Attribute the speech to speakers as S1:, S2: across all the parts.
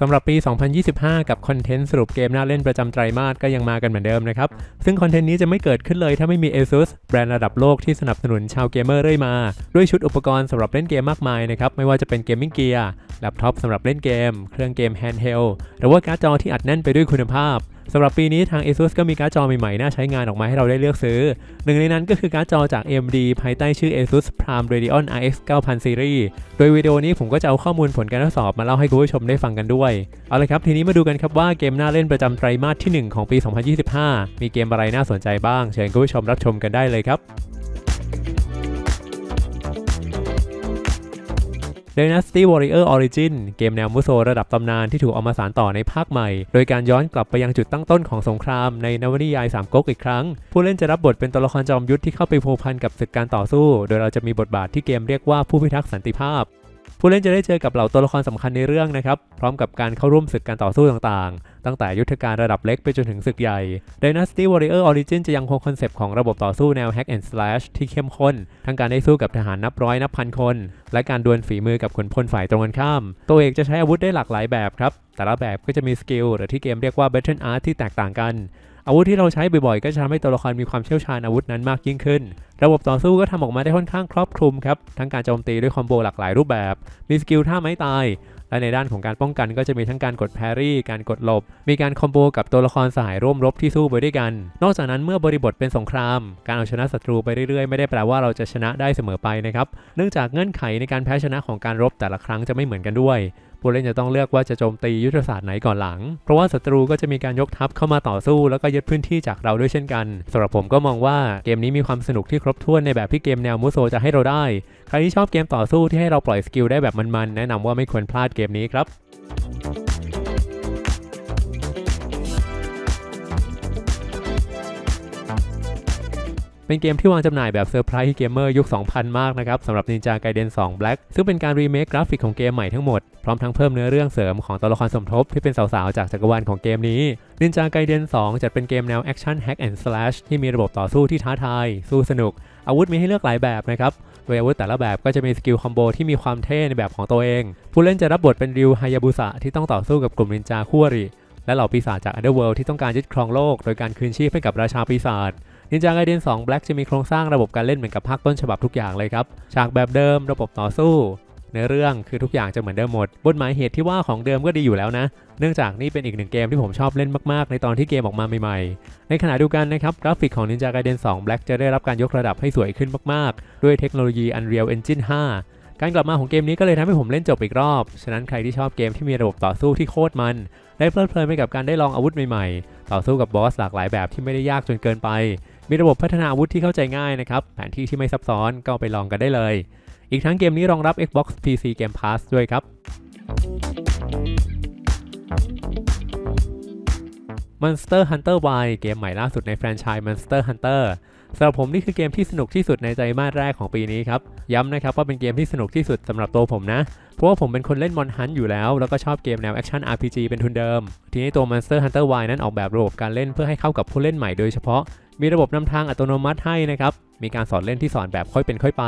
S1: สำหรับปี 2025 กับคอนเทนต์สรุปเกมน่าเล่นประจำไตรมาสก็ยังมากันเหมือนเดิมนะครับ ซึ่งคอนเทนต์นี้จะไม่เกิดขึ้นเลยถ้าไม่มี ASUS แบรนด์ระดับโลกที่สนับสนุนชาวเกมเมอร์เรื่อยมา ด้วยชุดอุปกรณ์สำหรับเล่นเกมมากมายนะครับ ไม่ว่าจะเป็นเกมมิ่งเกียร์ แล็ปท็อปสำหรับเล่นเกม เครื่องเกมแฮนด์เฮลหรือว่าการ์ดจอที่อัดแน่นไปด้วยคุณภาพ สำหรับปีนี้ทาง ASUS ก็มีการ์ดจอใหม่ๆ น่าใช้งานออกมาให้เราได้เลือกซื้อ หนึ่งในนั้นก็คือการ์ดจอจาก AMD ภายใต้ชื่อ ASUS Prime Radeon RX 9000 Series โดยวิดีโอนี้ผมก็จะเอาข้อมูลผลการทดสอบมาเล่าให้คุณผู้ชมได้ฟังกันด้วย เอาละครับ ทีนี้มาดูกันครับว่าเกมน่าเล่นประจำไตรมาสที่ 1 ของปี 2025 มีเกมอะไรน่าสนใจบ้าง เชิญคุณผู้ชมรับชมกันได้เลยครับ Dynasty Warrior Origin เกมแนวมุโซระดับตำนานที่ถูกเอามาสานต่อในภาคใหม่ โดยการย้อนกลับไปยังจุดตั้งต้นของสงครามในนวนิยายสามก๊กอีกครั้ง ผู้เล่นจะรับบทเป็นตัวละครจอมยุทธที่เข้าไปพัวพันกับศึกการต่อสู้ โดยเราจะมีบทบาทที่เกมเรียกว่าผู้พิทักษ์สันติภาพ ผู้เล่นจะได้เจอกับเหล่าตัวละครสำคัญในเรื่องนะครับ พร้อมกับการเข้าร่วมศึกการต่อสู้ต่างๆ ตั้งแต่ยุทธการระดับเล็กไปจนถึงศึกใหญ่ Dynasty Warrior Origin จะยังคงคอนเซปต์ของระบบต่อสู้แนว Hack and Slash ที่เข้มข้น ทั้งการได้สู้กับทหารนับร้อยนับพันคน และการดวลฝีมือกับขุนพลฝ่ายตรงกันข้าม ตัวเอกจะใช้อาวุธได้หลากหลายแบบครับ แต่ละแบบก็จะมีสกิลหรือที่เกมเรียกว่า Battle Art ที่แตกต่างกัน อาวุธที่เราใช้บ่อยๆ ก็จะทำให้ตัวละครมีความเชี่ยวชาญอาวุธนั้นมากยิ่งขึ้น ระบบต่อสู้ก็ทำออกมาได้ค่อนข้างครอบคลุมครับ ทั้งการโจมตีด้วยคอมโบหลากหลายรูปแบบ มีสกิลท่าไม้ตาย และในด้านของการป้องกันก็จะมีทั้งการกดแพรี่ การกดหลบ มีการคอมโบกับตัวละครสายร่วมรบที่สู้ไปด้วยกัน นอกจากนั้นเมื่อบริบทเป็นสงคราม การเอาชนะศัตรูไปเรื่อยๆ ไม่ได้แปลว่าเราจะชนะได้เสมอไปนะครับ เนื่องจากเงื่อนไขในการแพ้ชนะของการรบแต่ละครั้งจะไม่เหมือนกันด้วย ผู้เล่นจะต้องเลือกว่าจะโจมตียุทธศาสตร์ไหนก่อนหลัง เพราะว่าศัตรูก็จะมีการยกทัพเข้ามาต่อสู้ แล้วก็ยึดพื้นที่จากเราด้วยเช่นกันสำหรับผมก็มองว่าเกมนี้มีความสนุกที่ครบถ้วนในแบบที่เกมแนวมูโซจะให้เราได้ ใครที่ชอบเกมต่อสู้ที่ให้เราปล่อยสกิลได้แบบมันๆแนะนำว่าไม่ควรพลาดเกมนี้ครับ เป็นเกมที่วางจำหน่ายแบบเซอร์ไพรส์เกมเมอร์ยุค 2000 มากนะครับสำหรับ Ninja Gaiden 2 Black ซึ่งเป็นการรีเมคกราฟิกของเกมใหม่ทั้งหมด พร้อมทั้งเพิ่มเนื้อเรื่องเสริมของตัวละครสมทบที่เป็นสาวๆ จากจักรวาลของเกมนี้ Ninja Gaiden 2 จัดเป็นเกมแนวแอคชั่น Hack and Slash ที่มีระบบต่อสู้ที่ท้าทาย สู้สนุก อาวุธมีให้เลือกหลายแบบนะครับโดยอาวุธแต่ละแบบก็จะมีสกิลคอมโบที่มีความเท่ในแบบของตัวเอง ผู้เล่นจะรับบทเป็นริวไฮยาบุสะที่ต้องต่อสู้กับกลุ่มนินจาคู่อริและเหล่าปีศาจจาก Underworld ที่ต้องการยึดครองโลก โดยการคืนชีพให้กับราชาปีศาจ นินจาไกเดน2 Black จะมีโครงสร้างระบบการเล่นเหมือนกับภาคต้นฉบับทุกอย่างเลยครับ ฉากแบบเดิม ระบบต่อสู้เนื้อเรื่องคือทุกอย่างจะเหมือนเดิมหมดบทหมายเหตุที่ว่าของเดิมก็ดีอยู่แล้วนะ เนื่องจากนี่เป็นอีกหนึ่งเกมที่ผมชอบเล่นมากๆ ในตอนที่เกมออกมาใหม่ๆ ในขณะเดียวกันนะครับ กราฟิกของ Ninja Gaiden 2 Black จะได้รับการยกระดับให้สวยขึ้นมากๆ ด้วยเทคโนโลยี Unreal Engine 5การกลับมาของเกมนี้ก็เลยทำให้ผมเล่นจบอีกรอบ ฉะนั้นใครที่ชอบเกมที่มีระบบต่อสู้ที่โคตรมัน ได้เพลิดเพลินไปกับการได้ลองอาวุธใหม่ๆ ต่อสู้กับบอสหลากหลายแบบที่ไม่ได้ยากจนเกินไป มีระบบพัฒนาอาวุธที่เข้าใจง่ายนะครับ แผนที่ที่ไม่ซับซ้อนก็เอาไปลองกันได้เลย อีกทั้งเกมนี้รองรับ Xbox PC Game Pass ด้วยครับ Monster Hunter Y เกมใหม่ล่าสุดในแฟรนไชส์ Monster Hunter สำหรับผมนี่คือเกมที่สนุกที่สุดในใจมาสแรกของปีนี้ครับ ย้ำนะครับว่าเป็นเกมที่สนุกที่สุดสำหรับตัวผมนะ เพราะว่าผมเป็นคนเล่นมอนฮันอยู่แล้ว แล้วก็ชอบเกมแนวแอคชั่น RPG เป็นทุนเดิม ทีนี้ตัว Monster Hunter Y นั้นออกแบบระบบการเล่นเพื่อให้เข้ากับผู้เล่นใหม่โดยเฉพาะ มีระบบนำทางอัตโนมัติให้นะครับ มีการสอนเล่นที่สอนแบบค่อยเป็นค่อยไป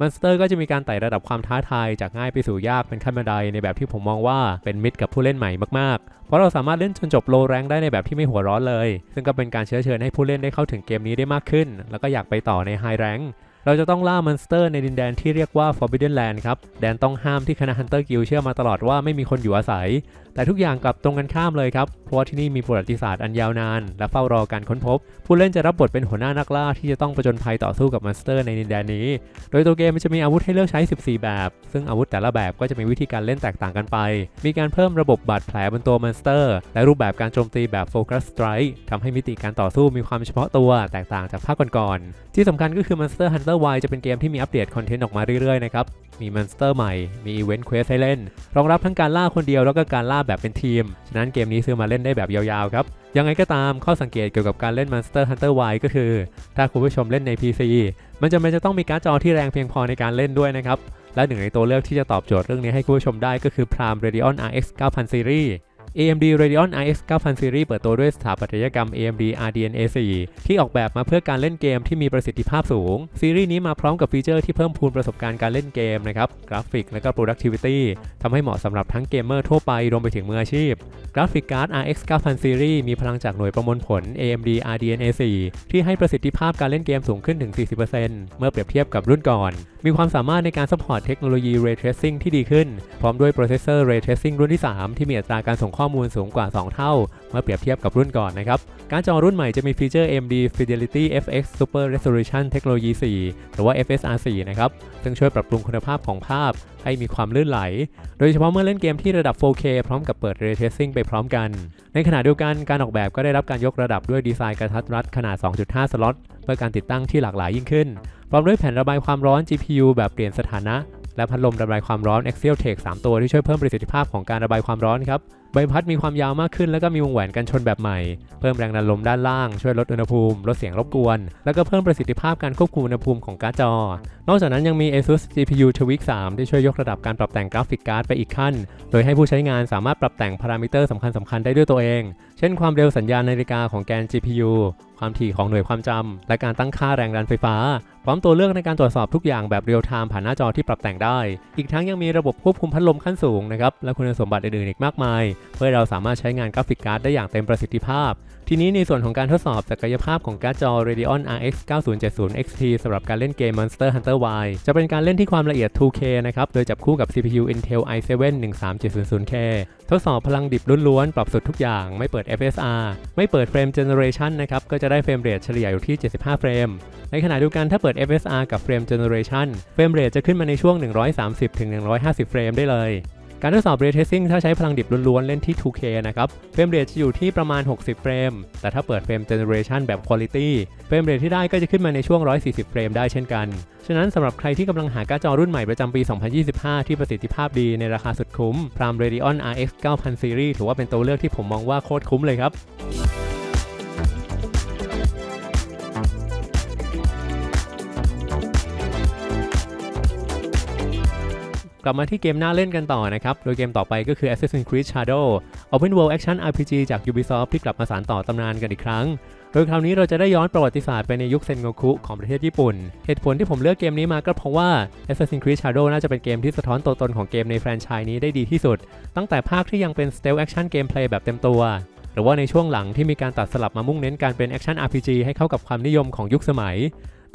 S1: มอนสเตอร์ก็จะมีการไต่ระดับความท้าทายจากง่ายไปสู่ยากเป็นขั้นบันไดในแบบที่ผมมองว่าเป็นมิตรกับผู้เล่นใหม่มากๆ เพราะเราสามารถเล่นจนจบโลแรงได้ในแบบที่ไม่หัวร้อนเลย ซึ่งก็เป็นการเชื้อเชิญให้ผู้เล่นได้เข้าถึงเกมนี้ได้มากขึ้น แล้วก็อยากไปต่อในไฮแรงเราจะต้องล่ามอนสเตอร์ในดินแดนที่เรียกว่า Forbidden Land ครับ แดนต้องห้ามที่คณะ Hunter Guild เชื่อมาตลอดว่าไม่มีคนอยู่อาศัย แต่ทุกอย่างกลับตรงกันข้ามเลยครับ เพราะว่าที่นี่มีประวัติศาสตร์อันยาวนาน และเฝ้ารอการค้นพบ ผู้เล่นจะรับบทเป็นหัวหน้านักล่าที่จะต้องประจนภัยต่อสู้กับมอนสเตอร์ในดินแดนนี้ โดยตัวเกมมันจะมีอาวุธให้เลือกใช้ 14 แบบ ซึ่งอาวุธแต่ละแบบก็จะมีวิธีการเล่นแตกต่างกันไป มีการเพิ่มระบบบาดแผลบนตัวมอนสเตอร์ และรูปแบบการโจมตีแบบโฟกัสสไตร์ทำให้มิติการต่อสู้มีความเฉพาะตัวแตกต่างจากภาคก่อนๆ ที่สำคัญก็คือ Monster Hunter Y จะเป็นเกมที่มีอัปเดตคอนเทนต์ออกมาเรื่อยๆนะครับ มีมอนสเตอร์ใหม่ มีอีเวนต์เควสให้เล่น รองรับทั้งการล่าคนเดียวแล้วก็การล่าแบบเป็นทีม ฉะนั้นเกมนี้ซื้อมาเล่นได้แบบยาวๆครับ ยังไงก็ตามข้อสังเกตเกี่ยวกับการเล่น Monster Hunter Y ก็คือ ถ้าคุณผู้ชมเล่นใน PC มันจะไม่จะต้องมีการ์ดจอที่แรงเพียงพอในการเล่นด้วยนะครับ และหนึ่งในตัวเลือกที่จะตอบโจทย์เรื่องนี้ให้คุณผู้ชมได้ก็คือ Prime Radeon RX 9000 Series AMD Radeon RX 9000 Series เปิดตัวด้วยสถาปัตยกรรม AMD RDNA 4 ที่ออกแบบมาเพื่อการเล่นเกมที่มีประสิทธิภาพสูง ซีรีส์นี้มาพร้อมกับฟีเจอร์ที่เพิ่มพูนประสบการณ์การเล่นเกมนะครับ กราฟิกและก็ productivity ทำให้เหมาะสำหรับทั้งเกมเมอร์ทั่วไปรวมไปถึงมืออาชีพ กราฟิกการ์ด RX 9000 Series มีพลังจากหน่วยประมวลผล AMD RDNA 4 ที่ให้ประสิทธิภาพการเล่นเกมสูงขึ้นถึง 40%เมื่อเปรียบเทียบกับรุ่นก่อน มีความสามารถในการซัพพอร์ตเทคโนโลยี Ray Tracing ที่ดีขึ้น พร้อมด้วยโปรเซสเซอร์ Ray Tracing รุ่นที่ 3 ที่มีอัตราการส่งข้อมูลสูงกว่า 2 เท่า เมื่อเปรียบเทียบกับรุ่นก่อนนะครับ การจอรุ่นใหม่จะมีฟีเจอร์ AMD Fidelity FX Super Resolution Technology 4หรือว่า FSR 4นะครับ ซึ่งช่วยปรับปรุงคุณภาพของภาพให้มีความลื่นไหล โดยเฉพาะเมื่อเล่นเกมที่ระดับ 4K พร้อมกับเปิด Ray Tracing ไปพร้อมกัน ในขณะเดียวกันการออกแบบก็ได้รับการยกระดับด้วยดีไซน์กระทัดรัดขนาด 2.5 สล็อตเพื่อการติดตั้งที่หลากหลายยิ่งขึ้น ร้อมด้วยแผ่นระบายความร้อน GPU แบบเปลี่ยนสถานะ และพัดลมระบายความร้อน Axial Tech 3 ตัวที่ช่วยเพิ่มประสิทธิภาพของการระบายความร้อนครับ ใบพัดมีความยาวมากขึ้นแล้วก็มีวงแหวนกันชนแบบใหม่ เพิ่มแรงดันลมด้านล่าง ช่วยลดอุณหภูมิ ลดเสียงรบกวน แล้วก็เพิ่มประสิทธิภาพการควบคุมอุณหภูมิของการ์ดจอ นอกจากนั้นยังมี ASUS GPU Tweak 3 ที่ช่วยยกระดับการปรับแต่งกราฟิกการ์ดไปอีกขั้น โดยให้ผู้ใช้งานสามารถปรับแต่งพารามิเตอร์สำคัญสคัญๆได้ด้วยตัวเอง เช่นความเร็วสัญญาณนาฬิกาของแกน GPU ความถี่ของหน่วยความจำและการตั้งค่าแรงดันไฟฟ้า พร้อมตัวเลือกในการตรวจสอบทุกอย่างแบบเรียลไทม์ผ่านหน้าจอที่ปรับแต่งได้ อีกทั้งยังมีระบบควบคุมพัดลมขั้นสูงนะครับและคุณสมบัติอื่นๆอีกมากมายเพื่อเราสามารถใช้งานกราฟิกการ์ดได้อย่างเต็มประสิทธิภาพ ทีนี้ในส่วนของการทดสอบศักยภาพของการ์ดจอ Radeon RX 9070 XT สำหรับการเล่นเกม Monster Hunter Y จะเป็นการเล่นที่ความละเอียด 2K นะครับ โดยจับคู่กับ CPU Intel i7 13700K ทดสอบพลังดิบล้วนๆ ปรับสุดทุกอย่าง ไม่เปิด FSR ไม่เปิดเฟรม Generation นะครับ ก็จะได้เฟรมเรทเฉลี่ยอยู่ที่ 75 เฟรม ในขณะเดียวกันถ้าเปิด FSR กับเฟรม Generation เฟรมเรทจะขึ้นมาในช่วง 130-150 เฟรมได้เลย การทดสอบ Ray Tracing ถ้าใช้พลังดิบล้วนๆ เล่นที่ 2K นะครับ เฟรมเรทจะอยู่ที่ประมาณ 60 เฟรม แต่ถ้าเปิดเฟรม Generation แบบ Quality เฟรมเรทที่ได้ก็จะขึ้นมาในช่วง 140 เฟรมได้เช่นกัน ฉะนั้นสำหรับใครที่กำลังหาการ์ดจอรุ่นใหม่ประจำปี 2025 ที่ประสิทธิภาพดีในราคาสุดคุ้ม Prime Radeon RX 9000 Series ถือว่าเป็นตัวเลือกที่ผมมองว่าโคตรคุ้มเลยครับ กลับมาที่เกมหน้าเล่นกันต่อนะครับ โดยเกมต่อไปก็คือ Assassin's Creed Shadow Open World Action RPG จาก Ubisoft ที่กลับมาสานต่อตำนานกันอีกครั้ง โดยคราวนี้เราจะได้ย้อนประวัติศาสตร์ไปในยุคเซนโงคุของประเทศญี่ปุ่น เหตุผลที่ผมเลือกเกมนี้มาก็เพราะว่า Assassin's Creed Shadow น่าจะเป็นเกมที่สะท้อนตัวตนของเกมในแฟรนไชส์นี้ได้ดีที่สุด ตั้งแต่ภาคที่ยังเป็น Stealth Action Gameplay แบบเต็มตัว หรือว่าในช่วงหลังที่มีการตัดสลับมามุ่งเน้นการเป็น Action RPG ให้เข้ากับความนิยมของยุคสมัย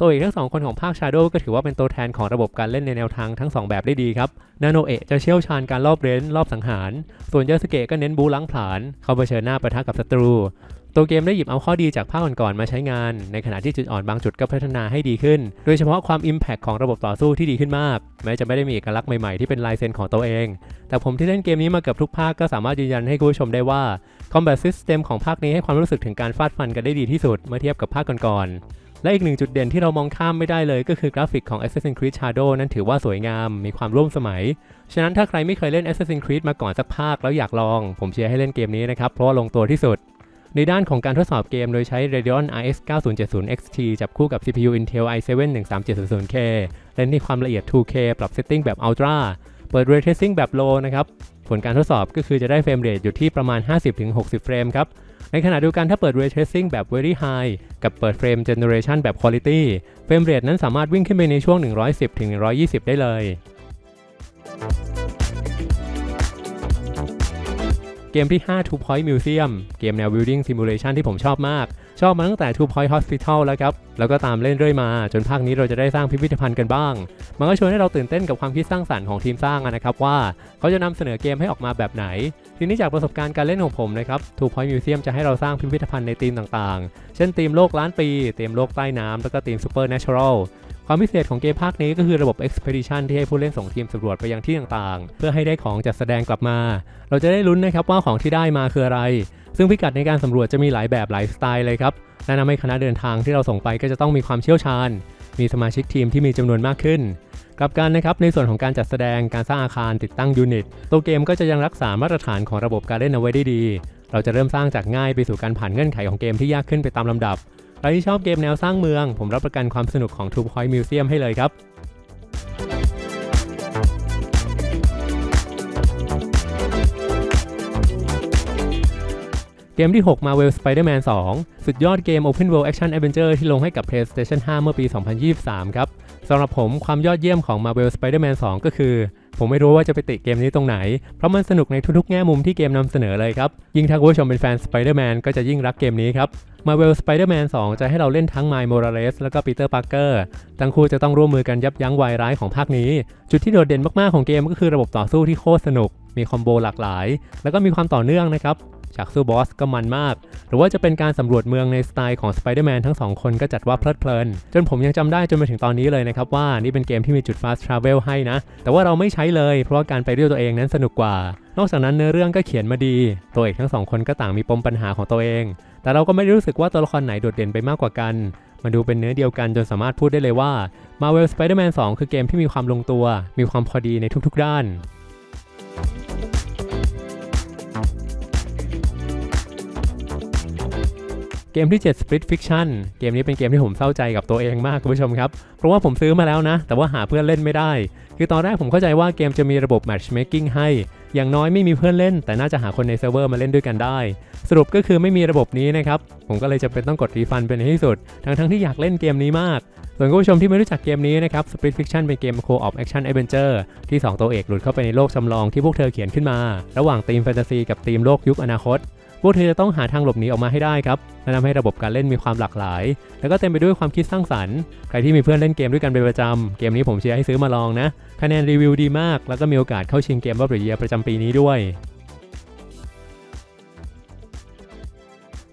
S1: ตัวเอกทั้งสองคนของภาค Shadow ก็ถือว่าเป็นตัวแทนของระบบการเล่นในแนวทางทั้งสองแบบได้ดีครับ นาโนเอะจะเชี่ยวชาญการรอบเร้นรอบสังหาร ส่วนยาสเกะก็เน้นบูล้างผลาญเข้าเผชิญหน้าปะทะกับศัตรู ตัวเกมได้หยิบเอาข้อดีจากภาคก่อนๆมาใช้งาน ในขณะที่จุดอ่อนบางจุดก็พัฒนาให้ดีขึ้น โดยเฉพาะความ Impact ของระบบต่อสู้ที่ดีขึ้นมาก แม้จะไม่ได้มีเอกลักษณ์ใหม่ๆที่เป็นลายเซ็นของตัวเอง แต่ผมที่เล่นเกมนี้มาเกือบทุกภาคก็สามารถยืนยันให้คุณผู้ชมได้ว่า Combat System ของภาคนี้ให้ความรู้สึกถึงการฟาดฟันกันได้ดีที่สุดเมื่อเทียบกับภาคก่อนๆ และอีกหนึ่งจุดเด่นที่เรามองข้ามไม่ได้เลยก็คือกราฟิกของ Assassin's Creed Shadow นั้นถือว่าสวยงาม มีความร่วมสมัย ฉะนั้นถ้าใครไม่เคยเล่น Assassin's Creed มาก่อนสักภาคแล้วอยากลอง ผมเชียร์ให้เล่นเกมนี้นะครับ เพราะว่าลงตัวที่สุด ในด้านของการทดสอบเกมโดยใช้ Radeon RX 9070 XT จับคู่กับ CPU Intel i7 13700K เล่นที่ความละเอียด 2K ปรับ setting แบบ Ultra เปิด Ray Tracing แบบ Low นะครับ ผลการทดสอบก็คือจะได้เฟรมเรทอยู่ที่ประมาณ 50-60 เฟรมครับ ในขณะเดียวกันถ้าเปิด Ray Tracing แบบ Very High กับเปิดเฟรม Generation แบบ Quality เฟรมเรทนั้นสามารถวิ่งขึ้นไปในช่วง 110-120 ได้เลยเกมที่ 5 Two Point Museum เกมแนว Building Simulation ที่ผมชอบมาก ชอบมาตั้งแต่ Two Point Hospital แล้วครับ แล้วก็ตามเล่นเรื่อยมา จนภาคนี้เราจะได้สร้างพิพิธภัณฑ์กันบ้าง มันก็ชวนให้เราตื่นเต้นกับความคิดสร้างสรรค์ของทีมสร้างนะครับว่าเขาจะนำเสนอเกมให้ออกมาแบบไหน ทีนี้จากประสบการณ์การเล่นของผมนะครับ Two Point Museum จะให้เราสร้างพิพิธภัณฑ์ในธีมต่างๆ เช่นธีมโลกล้านปีธีมโลกใต้น้ำแล้วก็ธีม Supernatural ความพิเศษของเกมภาคนี้ก็คือระบบ Expedition ที่ให้ผู้เล่นส่งทีมสำรวจไปยังที่ต่างๆ เพื่อให้ได้ของจัดแสดงกลับมา เราจะได้ลุ้นนะครับว่าของที่ได้มาคืออะไร ซึ่งพิกัดในการสำรวจจะมีหลายแบบหลายสไตล์เลยครับแนะนำให้คณะเดินทางที่เราส่งไปก็จะต้องมีความเชี่ยวชาญ มีสมาชิกทีมที่มีจำนวนมากขึ้นกลับกันนะครับในส่วนของการจัดแสดงการสร้างอาคารติดตั้งยูนิตตัวเกมก็จะยังรักษามาตรฐานของระบบการเล่นเอาไว้ได้ดี เราจะเริ่มสร้างจากง่ายไปสู่การผ่านเงื่อนไขของเกมที่ยากขึ้นไปตามลำดับใครที่ชอบเกมแนวสร้างเมือง ผมรับประกันความสนุกของ Two Point Museum ให้เลยครับ เกมที่ 6 Marvel Spider-Man 2 สุดยอดเกม Open World Action Adventure ที่ลงให้กับ PlayStation 5 เมื่อปี 2023 ครับสำหรับผมความยอดเยี่ยมของ Marvel Spider-Man 2 ก็คือ ผมไม่รู้ว่าจะไปติเกมนี้ตรงไหน เพราะมันสนุกในทุกๆ แง่มุมที่เกมนำเสนอเลยครับ ยิ่งถ้าคุณผู้ชมเป็นแฟน Spider-Man ก็จะยิ่งรักเกมนี้ครับ Marvel Spider-Man 2 จะให้เราเล่นทั้ง Miles Morales แล้วก็ Peter Parker ทั้งคู่จะต้องร่วมมือกันยับยั้งวายร้ายของภาคนี้ จุดที่โดดเด่นมากๆของเกมก็คือระบบต่อสู้ที่โคตรสนุก มีคอมโบหลากหลาย แล้วก็มีความต่อเนื่องนะครับ ฉากสู้บอสก็มันมาก หรือว่าจะเป็นการสำรวจเมืองในสไตล์ของ Spider-Man ทั้งสองคนก็จัดว่าเพลิดเพลิน จนผมยังจำได้จนมาถึงตอนนี้เลยนะครับว่านี่เป็นเกมที่มีจุด Fast Travel ให้นะ แต่ว่าเราไม่ใช้เลย เพราะว่าการไปด้วยตัวเองนั้นสนุกกว่า นอกจากนั้นเนื้อเรื่องก็เขียนมาดี ตัวเอกทั้งสองคนก็ต่างมีปมปัญหาของตัวเอง แต่เราก็ไม่ได้รู้สึกว่าตัวละครไหนโดดเด่นไปมากกว่ากันมาดูเป็นเนื้อเดียวกันจนสามารถพูดได้เลยว่า Marvel Spider-Man 2 คือเกมที่มีความลงตัว มีความพอดีในทุกๆด้าน เกมที่ 7 Split Fiction เกมนี้เป็นเกมที่ผมเศร้าใจกับตัวเองมากคุณผู้ชมครับ เพราะว่าผมซื้อมาแล้วนะ แต่ว่าหาเพื่อนเล่นไม่ได้ คือตอนแรกผมเข้าใจว่าเกมจะมีระบบ Matchmaking ให้ อย่างน้อยไม่มีเพื่อนเล่น แต่น่าจะหาคนในเซิร์ฟเวอร์มาเล่นด้วยกันได้ สรุปก็คือไม่มีระบบนี้นะครับ ผมก็เลยจะเป็นต้องกดรีฟันเป็นที่สุด ทั้งทั้งที่อยากเล่นเกมนี้มาก ส่วนคุณผู้ชมที่ไม่รู้จักเกมนี้นะครับ Split Fiction เป็นเกม Co-op Action Adventure ที่ 2 ตัวเอกหลุดเข้าไปในโลกจำลองที่พวกเธอเขียนขึ้นมา ระหว่างธีมแฟนตาซีกับธีมโลกยุคอนาคต พวกเธอจะต้องหาทางหลบหนีออกมาให้ได้ครับและทำให้ระบบการเล่นมีความหลากหลาย แล้วก็เต็มไปด้วยความคิดสร้างสรรค์ ใครที่มีเพื่อนเล่นเกมด้วยกันเป็นประจำ เกมนี้ผมเชียร์ให้ซื้อมาลองนะคะแนนรีวิวดีมาก แล้วก็มีโอกาสเข้าชิงเกมรอบเยียประจำปีนี้ด้วย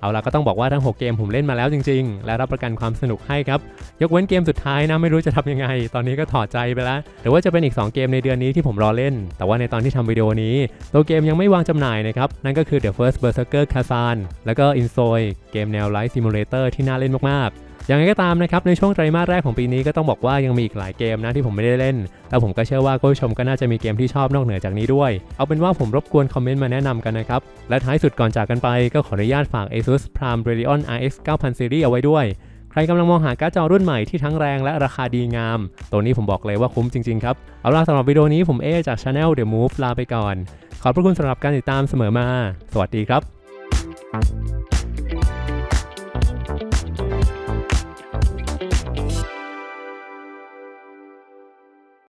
S1: เอาล่ะก็ต้องบอกว่าทั้ง 6 เกมผมเล่นมาแล้วจริง ๆ และรับประกันความสนุกให้ครับ ยกเว้นเกมสุดท้ายนะไม่รู้จะทำยังไง ตอนนี้ก็ถอดใจไปแล้วหรือว่าจะเป็นอีก 2 เกมในเดือนนี้ที่ผมรอเล่น แต่ว่าในตอนที่ทำวิดีโอนี้ ตัวเกมยังไม่วางจำหน่ายนะครับ นั่นก็คือ The First Berserker Kazan แล้วก็ Insoi เกมแนว Life Simulator ที่น่าเล่นมากๆ อย่างไรก็ตามนะครับในช่วงไตรมาสแรกของปีนี้ก็ต้องบอกว่ายังมีอีกหลายเกมนะที่ผมไม่ได้เล่น แล้วผมก็เชื่อว่าคุณผู้ชมก็น่าจะมีเกมที่ชอบนอกเหนือจากนี้ด้วย เอาเป็นว่าผมรบกวนคอมเมนต์มาแนะนำกันนะครับ และท้ายสุดก่อนจากกันไปก็ขออนุญาตฝาก ASUS Prime Radeon RX 9000 Series เอาไว้ด้วยใครกำลังมองหาการ์ดจอรุ่นใหม่ที่ทั้งแรงและราคาดีงาม ตัวนี้ผมบอกเลยว่าคุ้มจริง ๆ ครับ เอาล่ะสำหรับวิดีโอนี้ผมเอจาก Channel The Move ลาไปก่อน ขอบพระคุณสำหรับการติดตามเสมอมา สวัสดีครับ